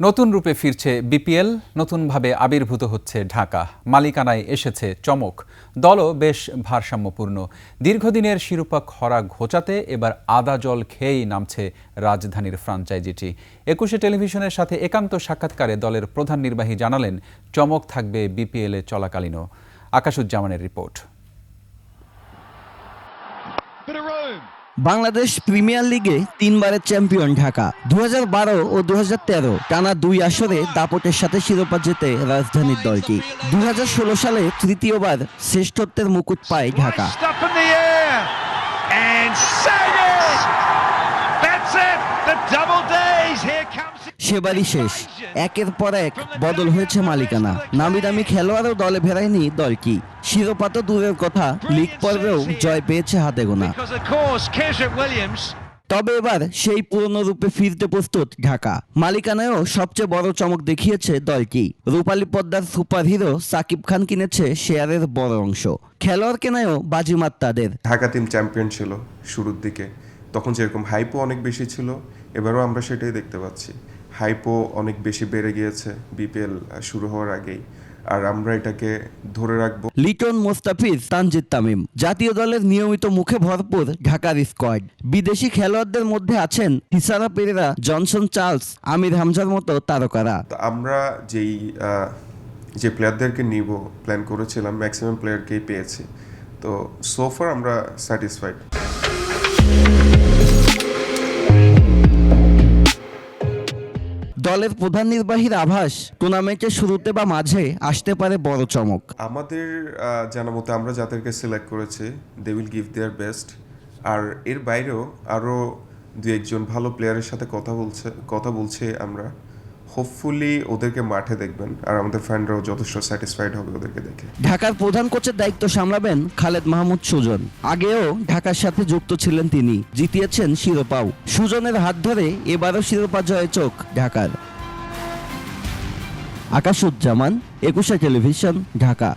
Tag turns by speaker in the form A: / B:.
A: নতুন রূপে ফিরছে বিপিএল, নতুনভাবে আবির্ভূত হচ্ছে ঢাকা। মালিকানায় এসেছে চমক। দলও বেশ ভারসাম্যপূর্ণ। দীর্ঘদিনের শিরোপা খরা ঘোচাতে এবার আদা জল খেয়েই নামছে রাজধানীর ফ্রাঞ্চাইজিটি। একুশে টেলিভিশনের সাথে একান্ত সাক্ষাৎকারে দলের প্রধান নির্বাহী জানালেন, চমক থাকবে বিপিএলে চলাকালীনও। আকাশুজ্জামানের রিপোর্ট.
B: বাংলাদেশ প্রিমিয়ার লিগে তিনবারের চ্যাম্পিয়ন ঢাকা। দু বারো ও দু তেরো টানা দুই আসরে দাপটের সাথে শিরোপা জেতে রাজধানীর দলটি। দু হাজার ষোলো সালে তৃতীয়বার শ্রেষ্ঠত্বের মুকুট পায় ঢাকা. সেবারই শেষ। একের পর এক বদল হয়েছে মালিকানা। নামি দামি খেলোয়াড়ও দলে ফেরায়নি দলটি শিরোপা তো দূরের কথা লিগ পর্বেও জয় পেয়েছে হাতে গোনা. তবে এবার সেই পুরনো রূপে ফিরতে প্রস্তুত ঢাকা। মালিকানায়ও সবচেয়ে বড় চমক দেখিয়েছে দলটি রূপালী পদ্মার সুপারহিরো সাকিব খান কিনেছে শেয়ারের বড় অংশ। খেলোয়াড় কেনায়ও বাজিমাত তাদের।
C: ঢাকা টিম চ্যাম্পিয়ন ছিল শুরুর দিকে। তখন যেরকম হাইপও অনেক বেশি ছিল। এবারও আমরা সেটাই দেখতে পাচ্ছি। হাইপও অনেক বেশি বেড়ে গিয়েছে বিপিএল শুরু হওয়ার আগেই। আর আমরা এটাকে ধরে রাখব।
B: লিটন মোস্তাফিজ তানজিদ তামিম জাতীয় দলের নিয়মিত মুখে ভরপুর ঢাকার স্কোয়াড। বিদেশি খেলোয়াড়দের মধ্যে আছেন হিসারা পেরেরা জনসন চার্লস আমির হামজার মতো তারকারা।
C: আমরা যেই যে প্লেয়ারদেরকে নিব প্ল্যান করেছিলাম ম্যাক্সিমাম প্লেয়ারকেই পেয়েছি। তো সোফার আমরা স্যাটিসফাইড
B: দলের প্রধান নির্বাহীর আভাস টুর্নামেন্টের শুরুতে বা মাঝে আসতে পারে বড় চমক।
C: আমাদের জানা মতো আমরা যাদেরকে সিলেক্ট করেছি they will give their best আর এর বাইরেও আরও দু একজন ভালো প্লেয়ারের সাথে কথা বলছে কথা বলছে আমরা। হোপফুলি ওদেরকে মাঠে দেখবেন আর আমাদের ফ্যানরাও যথেষ্ট স্যাটিসফাইড হবে ওদেরকে দেখে।
B: ঢাকার প্রধান কোচের দায়িত্ব সামলাবেন খালেদ মাহমুদ সুজন। আগেও ঢাকার সাথে যুক্ত ছিলেন তিনি জিতিয়েছেন শিরোপাও। সুজনের হাত ধরে এবারও শিরোপা জয়ে চোখ ঢাকার। আকাশুজ্জামান একুশে টেলিভিশন ঢাকা।